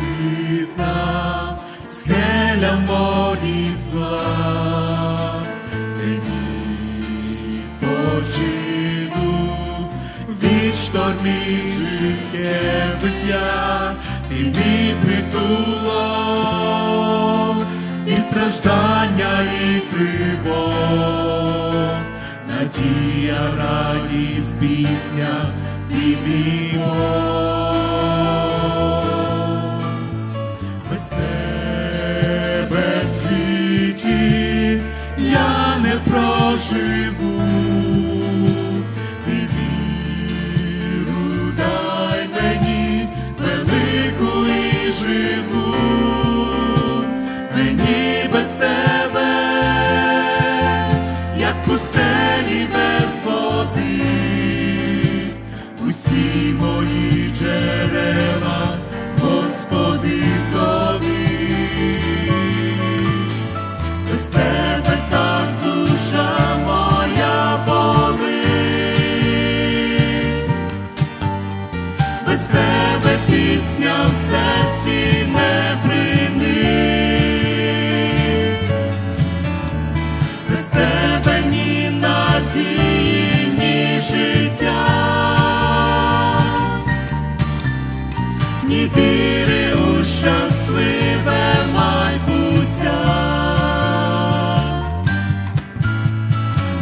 вікна, скеля морі зла, відпочину від штормів життєвих я, ти притулок, і страждання, і тривог, надія, радість, пісня, ти мій. Без тебе світі я не проживу, ти віру мені велику живу, мені без тебе, як пустелі без води, усі мої джерела, Господи, в без тебе пісня в серці не принить, без тебе ні надії, ні життя. ні віри у щасливе майбуття.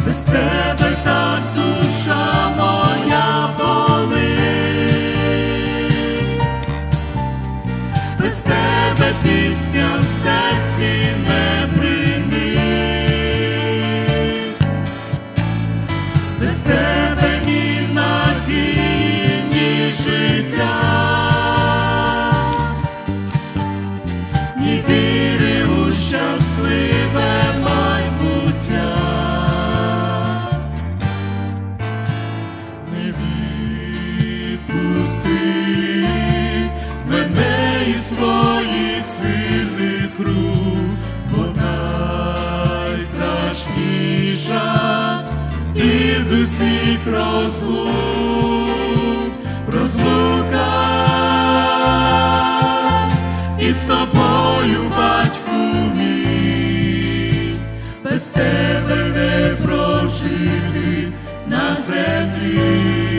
Без тебе так душа без тебе пісня в серці не примить. без тебе найстрашніша із усіх розлук, розлука. І з тобою, батьку мій, без тебе не прожити на землі,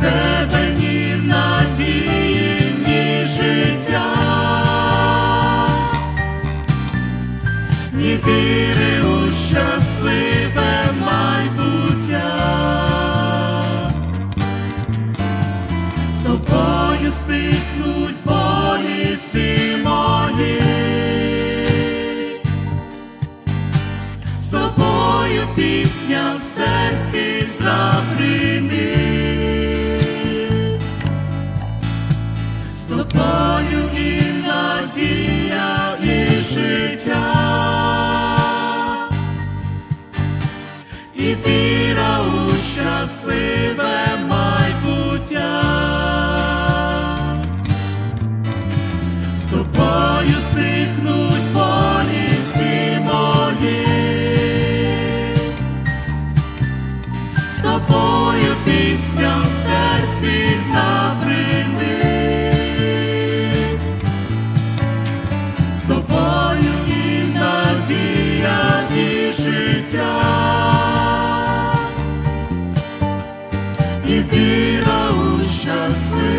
тебе ні надії, життя, ні віри у щасливе майбуття. З тобою стихнуть болі всі мої, з тобою пісня в серці заприни, і віра у щасливе майбуття. З тобою стихнуть болі всі мої, з тобою пісня в серці запринить, і